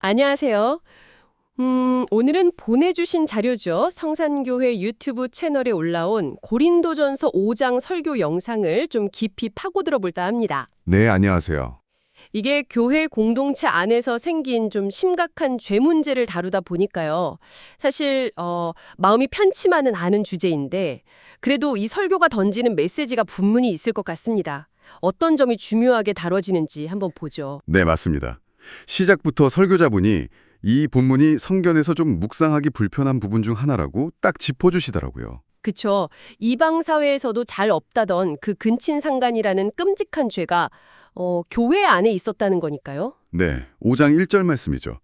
안녕하세요. 음, 오늘은 보내주신 자료죠. 성산교회 유튜브 채널에 올라온 고린도전서 5장 설교 영상을 좀 깊이 파고들어 볼까 합니다. 네, 안녕하세요. 이게 교회 공동체 안에서 생긴 좀 심각한 죄 문제를 다루다 보니까요. 사실 어, 마음이 편치만은 않은 주제인데 그래도 이 설교가 던지는 메시지가 분명히 있을 것 같습니다. 어떤 점이 중요하게 다뤄지는지 한번 보죠. 네, 맞습니다. 시작부터 설교자분이 이 본문이 성견에서 좀 묵상하기 불편한 부분 중 하나라고 딱 짚어주시더라고요. 그쵸. 이방 사회에서도 잘 없다던 그 근친상간이라는 끔찍한 죄가 어, 교회 안에 있었다는 거니까요. 네, 5장 1절 말씀이죠.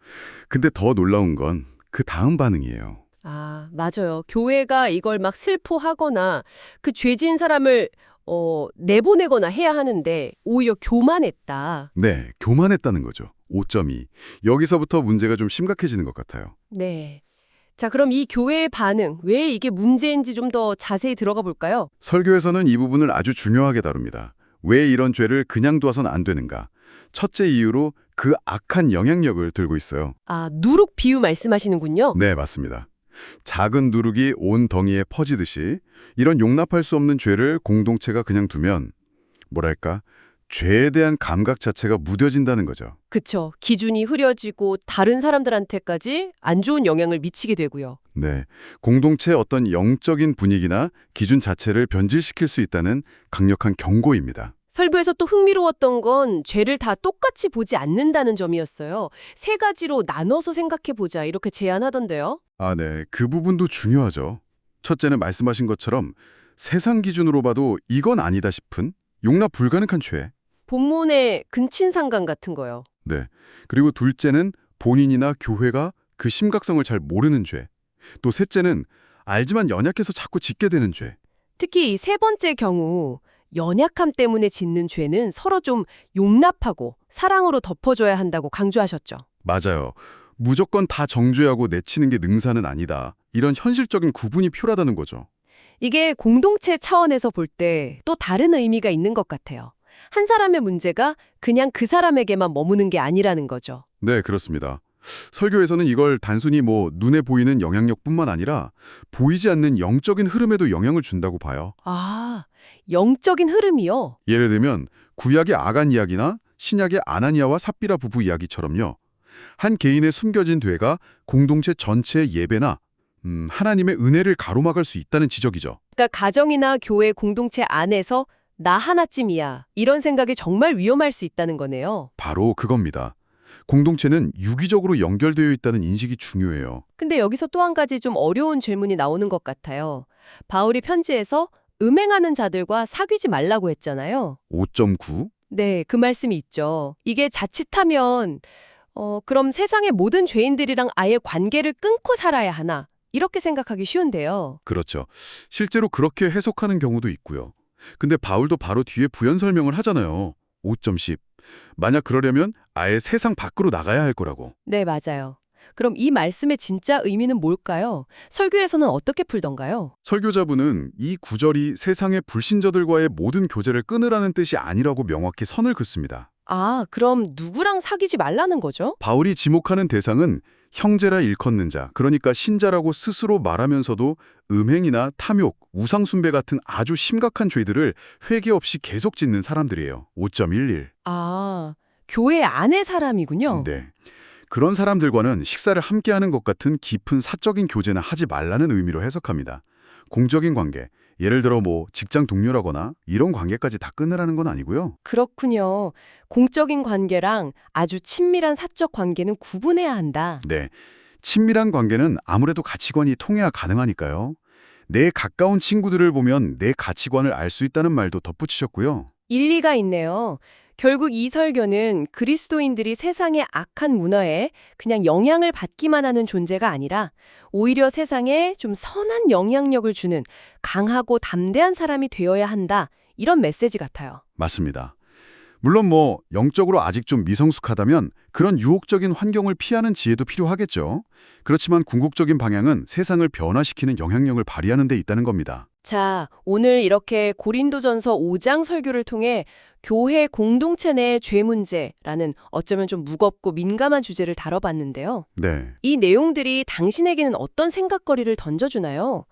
근데 더 놀라운 건 그 다음 반응이에요. 아, 맞아요. 교회가 이걸 막 슬포하거나 그 죄진 사람을 어, 내보내거나 해야 하는데 오히려 교만했다. 네, 교만했다는 거죠. 5.2. 여기서부터 문제가 좀 심각해지는 것 같아요. 네. 자, 그럼 이 교회의 반응, 왜 이게 문제인지 좀 더 자세히 들어가 볼까요? 설교에서는 이 부분을 아주 중요하게 다룹니다. 왜 이런 죄를 그냥 두어선 안 되는가? 첫째 이유로 그 악한 영향력을 들고 있어요. 아, 누룩 비유 말씀하시는군요. 네, 맞습니다. 작은 누룩이 온 덩이에 퍼지듯이 이런 용납할 수 없는 죄를 공동체가 그냥 두면 뭐랄까 죄에 대한 감각 자체가 무뎌진다는 거죠. 그쵸. 기준이 흐려지고 다른 사람들한테까지 안 좋은 영향을 미치게 되고요. 네, 공동체의 어떤 영적인 분위기나 기준 자체를 변질시킬 수 있다는 강력한 경고입니다. 설교에서 또 흥미로웠던 건 죄를 다 똑같이 보지 않는다는 점이었어요. 세 가지로 나눠서 생각해 보자 이렇게 제안하던데요. 아, 네, 그 부분도 중요하죠. 첫째는 말씀하신 것처럼 세상 기준으로 봐도 이건 아니다 싶은 용납 불가능한 죄. 본문의 근친상간 같은 거요. 네. 그리고 둘째는 본인이나 교회가 그 심각성을 잘 모르는 죄. 또 셋째는 알지만 연약해서 자꾸 짓게 되는 죄. 특히 이 세 번째 경우 연약함 때문에 짓는 죄는 서로 좀 용납하고 사랑으로 덮어줘야 한다고 강조하셨죠. 맞아요. 무조건 다 정죄하고 내치는 게 능사는 아니다. 이런 현실적인 구분이 필요하다는 거죠. 이게 공동체 차원에서 볼 때 또 다른 의미가 있는 것 같아요. 한 사람의 문제가 그냥 그 사람에게만 머무는 게 아니라는 거죠. 네, 그렇습니다. 설교에서는 이걸 단순히 뭐 눈에 보이는 영향력뿐만 아니라 보이지 않는 영적인 흐름에도 영향을 준다고 봐요. 아, 영적인 흐름이요? 예를 들면 구약의 아간 이야기나 신약의 아나니아와 삽비라 부부 이야기처럼요. 한 개인의 숨겨진 죄가 공동체 전체의 예배나 음, 하나님의 은혜를 가로막을 수 있다는 지적이죠. 그러니까 가정이나 교회 공동체 안에서 나 하나쯤이야. 이런 생각이 정말 위험할 수 있다는 거네요. 바로 그겁니다. 공동체는 유기적으로 연결되어 있다는 인식이 중요해요. 근데 여기서 또 한 가지 좀 어려운 질문이 나오는 것 같아요. 바울이 편지에서 음행하는 자들과 사귀지 말라고 했잖아요. 5.9? 네, 그 말씀이 있죠. 이게 자칫하면 어, 그럼 세상의 모든 죄인들이랑 아예 관계를 끊고 살아야 하나? 이렇게 생각하기 쉬운데요. 그렇죠. 실제로 그렇게 해석하는 경우도 있고요. 근데 바울도 바로 뒤에 부연 설명을 하잖아요. 5.10. 만약 그러려면 아예 세상 밖으로 나가야 할 거라고. 네, 맞아요. 그럼 이 말씀의 진짜 의미는 뭘까요? 설교에서는 어떻게 풀던가요? 설교자분은 이 구절이 세상의 불신자들과의 모든 교제를 끊으라는 뜻이 아니라고 명확히 선을 긋습니다. 아, 그럼 누구랑 사귀지 말라는 거죠? 바울이 지목하는 대상은 형제라 일컫는 자, 그러니까 신자라고 스스로 말하면서도 음행이나 탐욕, 우상숭배 같은 아주 심각한 죄들을 회개 없이 계속 짓는 사람들이에요. 5.11. 아, 교회 안의 사람이군요. 네. 그런 사람들과는 식사를 함께하는 것 같은 깊은 사적인 교제는 하지 말라는 의미로 해석합니다. 공적인 관계, 예를 들어 뭐 직장 동료라거나 이런 관계까지 다 끊으라는 건 아니고요. 그렇군요. 공적인 관계랑 아주 친밀한 사적 관계는 구분해야 한다. 네. 친밀한 관계는 아무래도 가치관이 통해야 가능하니까요. 내 가까운 친구들을 보면 내 가치관을 알 수 있다는 말도 덧붙이셨고요. 일리가 있네요. 결국 이 설교는 그리스도인들이 세상의 악한 문화에 그냥 영향을 받기만 하는 존재가 아니라 오히려 세상에 좀 선한 영향력을 주는 강하고 담대한 사람이 되어야 한다. 이런 메시지 같아요. 맞습니다. 물론 뭐 영적으로 아직 좀 미성숙하다면 그런 유혹적인 환경을 피하는 지혜도 필요하겠죠. 그렇지만 궁극적인 방향은 세상을 변화시키는 영향력을 발휘하는 데 있다는 겁니다. 자, 오늘 이렇게 고린도전서 5장 설교를 통해 교회 공동체 내 죄 문제라는 어쩌면 좀 무겁고 민감한 주제를 다뤄봤는데요. 네. 이 내용들이 당신에게는 어떤 생각거리를 던져주나요?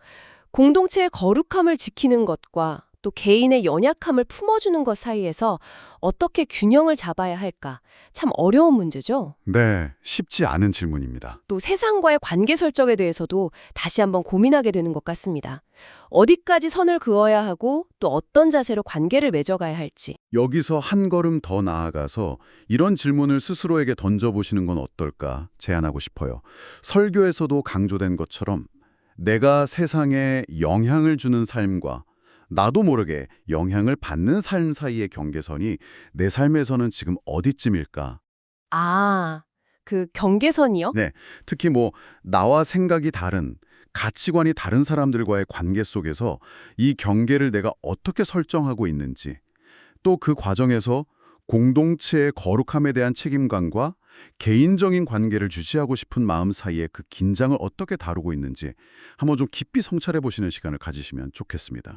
공동체의 거룩함을 지키는 것과 또 개인의 연약함을 품어주는 것 사이에서 어떻게 균형을 잡아야 할까? 참 어려운 문제죠. 네, 쉽지 않은 질문입니다. 또 세상과의 관계 설정에 대해서도 다시 한번 고민하게 되는 것 같습니다. 어디까지 선을 그어야 하고 또 어떤 자세로 관계를 맺어가야 할지. 여기서 한 걸음 더 나아가서 이런 질문을 스스로에게 던져보시는 건 어떨까 제안하고 싶어요. 설교에서도 강조된 것처럼 내가 세상에 영향을 주는 삶과 나도 모르게 영향을 받는 삶 사이의 경계선이 내 삶에서는 지금 어디쯤일까? 아, 그 경계선이요? 네, 특히 뭐 나와 생각이 다른 가치관이 다른 사람들과의 관계 속에서 이 경계를 내가 어떻게 설정하고 있는지 또 그 과정에서 공동체의 거룩함에 대한 책임감과 개인적인 관계를 유지하고 싶은 마음 사이의 그 긴장을 어떻게 다루고 있는지 한번 좀 깊이 성찰해 보시는 시간을 가지시면 좋겠습니다.